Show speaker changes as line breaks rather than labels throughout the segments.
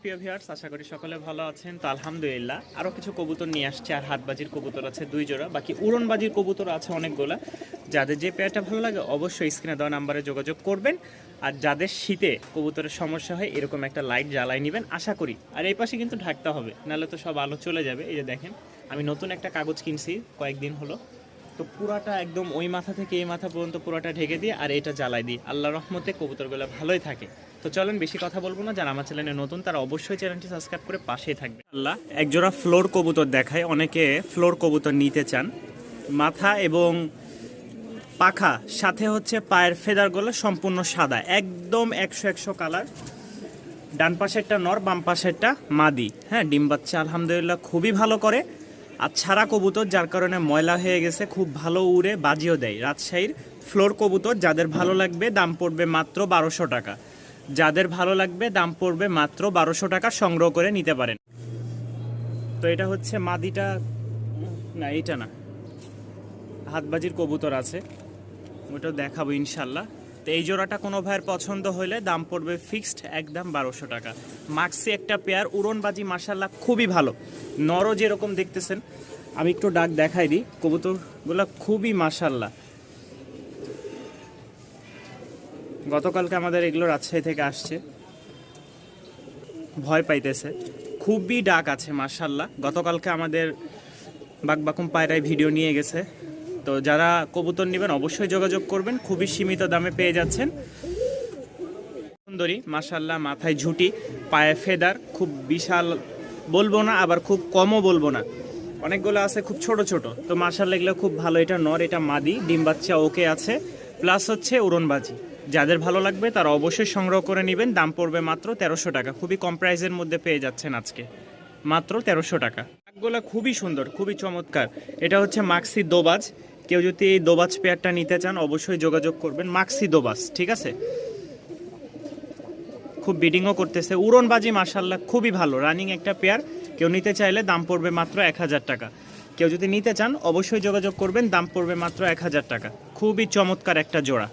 প্রিয় ভিউয়ার্স আশা করি সকলে ভালো আছেন। তো আলহামদুলিল্লাহ আরও কিছু কবুতর নিয়ে আসছে, আর হাতবাজির কবুতর আছে দুই জোড়া। বাকি উড়নবাজির কবুতর আছে অনেকগুলা। যাদের যে পেয়ারটা ভালো লাগে, অবশ্যই স্ক্রিনে দেওয়া নাম্বারে যোগাযোগ করবেন। আর যাদের শীতে কবুতরের সমস্যা হয়, এরকম একটা লাইট জ্বালাই নেবেন, আশা করি। আর এই পাশে কিন্তু ঢাকতে হবে, নাহলে তো সব আলো চলে যাবে। এই যে দেখেন, আমি নতুন একটা কাগজ কিনছি, কয়েকদিন হলো। তো পুরাটা একদম ওই মাথা থেকে এই মাথা পর্যন্ত পুরাটা ঢেকে দিয়ে আর এটা জ্বালাই দিই। আল্লাহ রহমতে কবুতরগুলো ভালোই থাকে। তো চলেন বেশি কথা বলব না, যারা আমার চ্যানেলে নতুন তারা অবশ্যই চ্যানেলটি সাবস্ক্রাইব করে পাশেই থাকবে আল্লাহ, একজোড়া ফ্লোর কবুতর দেখায়, অনেকে ফ্লোর কবুতর নিতে চান। মাথা এবং পাখা, সাথে হচ্ছে পায়ের ফেদারগুলো সম্পূর্ণ সাদা, একদম একশো একশো কালার। ডান পাশেরটা নর, বাম পাশেরটা মাদি। হ্যাঁ ডিম বাচ্চা আলহামদুলিল্লাহ খুবই ভালো করে। আর ছাড়া কবুতর, যার কারণে ময়লা হয়ে গেছে, খুব ভালো উড়ে বাজিও দেয়। রাজশাহীর ফ্লোর কবুতর, যাদের ভালো লাগবে দাম পড়বে মাত্র বারোশো টাকা। যাদের ভালো লাগবে দাম পড়বে মাত্র বারোশো টাকা সংগ্রহ করে নিতে পারেন। তো এটা হচ্ছে মাদিটা, না এটা না। হাতবাজির কবুতর আছে। ওটাও দেখাবো ইনশাল্লাহ। তো এই জোড়াটা কোনো ভাইয়ের পছন্দ হলে দাম পড়বে ফিক্সড একদম বারোশো টাকা। মাক্সি একটা পেয়ার, উড়নবাজি মাসাল্লাহ খুবই ভালো। নরও যেরকম দেখতেছেন, আমি একটু ডাক দেখাই দিই, কবুতরগুলো খুবই মাসাল্লাহ গতকালকে আমাদের এগুলো রাজশাহী থেকে আসছে। ভয় পাইতেছে। খুবই ডাক আছে মার্শাল্লাহ গতকালকে আমাদের বাকবাকুম পায়রায় ভিডিও নিয়ে গেছে। তো যারা কবুতর নেবেন অবশ্যই যোগাযোগ করবেন, খুবই সীমিত দামে পেয়ে যাচ্ছেন। সুন্দরী মাশাল্লাহ মাথায় ঝুঁটি, পায়ে ফেদার, খুব বিশাল বলব না, আবার খুব কমও বলব না। অনেকগুলো আছে খুব ছোট ছোট, তো মাশাল্লাহ এগুলো খুব ভালো, এটা নর, এটা মাদি, ডিম বাচ্চা ওকে আছে। প্লাস হচ্ছে উড়নবাজি, যাদের ভালো লাগবে তারা অবশ্যই সংগ্রহ করে নেবেন, দাম পড়বে মাত্র তেরোশো টাকা, খুবই কম প্রাইসের মধ্যে পেয়ে যাচ্ছেন আজকে, মাত্র তেরোশো টাকা। গুলো খুবই সুন্দর, খুবই চমৎকার, এটা হচ্ছে মাক্সি দোবাজ কেউ যদি এই দোবাজ পেয়ারটা নিতে চান, অবশ্যই যোগাযোগ করবেন। মাক্সি দোবাজ, ঠিক আছে? খুব বিডিংও করতেছে। উড়নবাজি মার্শাল্লাহ খুবই ভালো। রানিং একটা পেয়ার, কেউ নিতে চাইলে দাম পড়বে মাত্র এক হাজার টাকা। কেউ যদি নিতে চান, অবশ্যই যোগাযোগ করবেন, দাম পড়বে মাত্র এক হাজার টাকা। খুবই চমৎকার একটা জোড়া।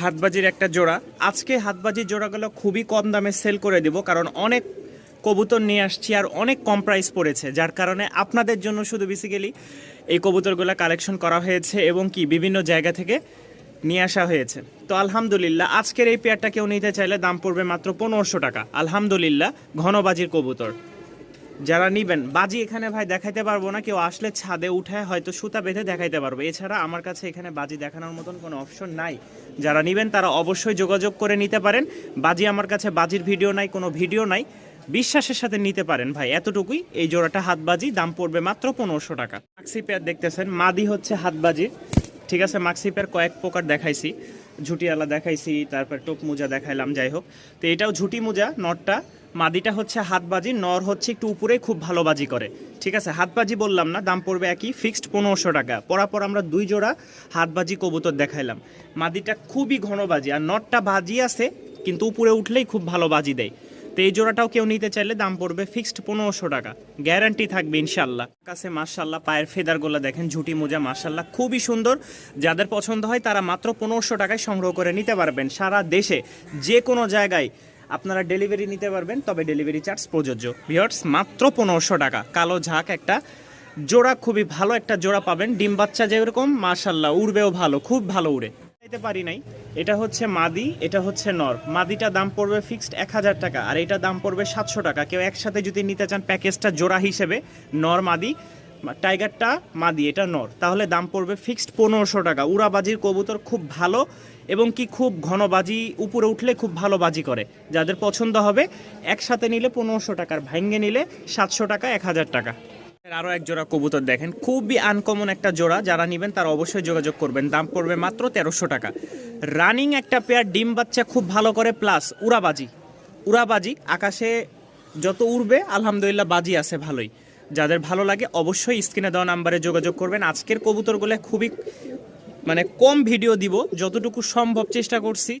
হাতবাজির একটা জোড়া। আজকে হাতবাজির জোড়াগুলো খুবই কম দামে সেল করে দিব, কারণ অনেক কবুতর নিয়ে আসছি আর অনেক কম প্রাইস পড়েছে, যার কারণে আপনাদের জন্য শুধু বেসিক্যালি এই কবুতরগুলো কালেকশন করা হয়েছে এবং কি বিভিন্ন জায়গা থেকে নিয়ে আসা হয়েছে। তো আলহামদুলিল্লাহ, আজকের এই পেয়ারটা কেউ নিতে চাইলে দাম পড়বে মাত্র পনেরোশো টাকা। আলহামদুলিল্লাহ, ঘনবাজির কবুতর। যারা নিবেন, বাজি এখানে ভাই দেখাইতে পারব না, কেউ আসলে ছাদে উঠায় হয়তো সুতা বেঁধে দেখাইতে পারব। এছাড়া আমার কাছে এখানে বাজি দেখানোর মতন কোনো অপশন নাই। যারা নিবেন, তারা অবশ্যই যোগাযোগ করে নিতে পারেন। বাজি আমার কাছে বাজির ভিডিও নাই, কোনো ভিডিও নাই। বিশ্বাসের সাথে নিতে পারেন ভাই, এতটুকুই। এই জোড়াটা হাতবাজি, দাম পড়বে মাত্র পনেরোশো টাকা। মাক্সি পেয়ার দেখতেছেন, মাদি হচ্ছে হাতবাজি। ঠিক আছে, মাক্সি পেয়ার কয়েক প্রকার দেখাইছি। ঝুটিয়ালা দেখাইছি, তারপর টোপ মোজা দেখাইলাম, যাই হোক। তো এটাও ঝুটি মোজা, নটটা। মাদিটা হচ্ছে হাতবাজি, নর হচ্ছে একটু উপরেই খুব ভালো বাজি করে। ঠিক আছে, হাতবাজি বললাম না, দাম পড়বে একই, ফিক্সড পনেরোশো টাকা। পরাপর আমরা দুই জোড়া হাতবাজি কবুতর দেখাইলাম। মাদিটা খুবই ঘন বাজি আর নটটা বাজি আছে, কিন্তু উপরে উঠলেই খুব ভালো বাজি দেয়। তো এই জোড়াটাও কেউ নিতে চাইলে দাম পড়বে ফিক্সড পনেরোশো টাকা। গ্যারান্টি থাকবে ইনশাল্লাহ কাছে মার্শাল্লাহ পায়ের ফেদারগুলো দেখেন, ঝুটি মোজা মার্শাল্লাহ খুবই সুন্দর। যাদের পছন্দ হয় তারা মাত্র পনেরোশো টাকায় সংগ্রহ করে নিতে পারবেন। সারা দেশে যে কোনো জায়গায় আপনারা ডেলিভারি নিতে পারবেন, তবে ডেলিভারি চার্জ প্রযোজ্য। ভিওর্স মাত্র পনেরোশো টাকা। কালো ঝাঁক একটা, জোড়া খুবই ভালো একটা জোড়া পাবেন। ডিম বাচ্চা যেরকম মার্শাল্লাহ উড়বেও ভালো, খুব ভালো উড়ে। পারি নাই। এটা হচ্ছে মাদি, এটা হচ্ছে নর মাদিটা দাম পড়বে ফিক্সড এক হাজার টাকা, আর এটা দাম পড়বে সাতশো টাকা। কেউ একসাথে যদি নিতে চান প্যাকেজটা জোড়া হিসেবে, নর মাদি, টাইগারটা মাদি, এটা নর। তাহলে দাম পড়বে ফিক্সড পনেরোশো টাকা। উড়াবাজির কবুতর খুব ভালো, এবং কি খুব ঘন বাজি, উপরে উঠলে খুব ভালো বাজি করে। যাদের পছন্দ হবে, একসাথে নিলে পনেরোশো টাকার ভাঙ্গে নিলে সাতশো টাকা, এক হাজার টাকা। আরও এক জোড়া কবুতর দেখেন, খুবই আনকমন একটা জোড়া, যারা নেবেন তারা অবশ্যই যোগাযোগ করবেন। দাম পড়বে মাত্র তেরোশো টাকা। রানিং একটা পেয়ার ডিম বাচ্চা খুব ভালো করে প্লাস উড়াবাজি। উড়াবাজি, আকাশে যত উড়বে, আলহামদুলিল্লাহ বাজি আছে ভালোই। যাদের ভালো লাগে অবশ্যই স্ক্রিনে দেওয়া নাম্বারে যোগাযোগ করবেন। আজকের কবুতরগুলো খুবই মানে কম ভিডিও দিব, যতটুকু সম্ভব চেষ্টা করছি।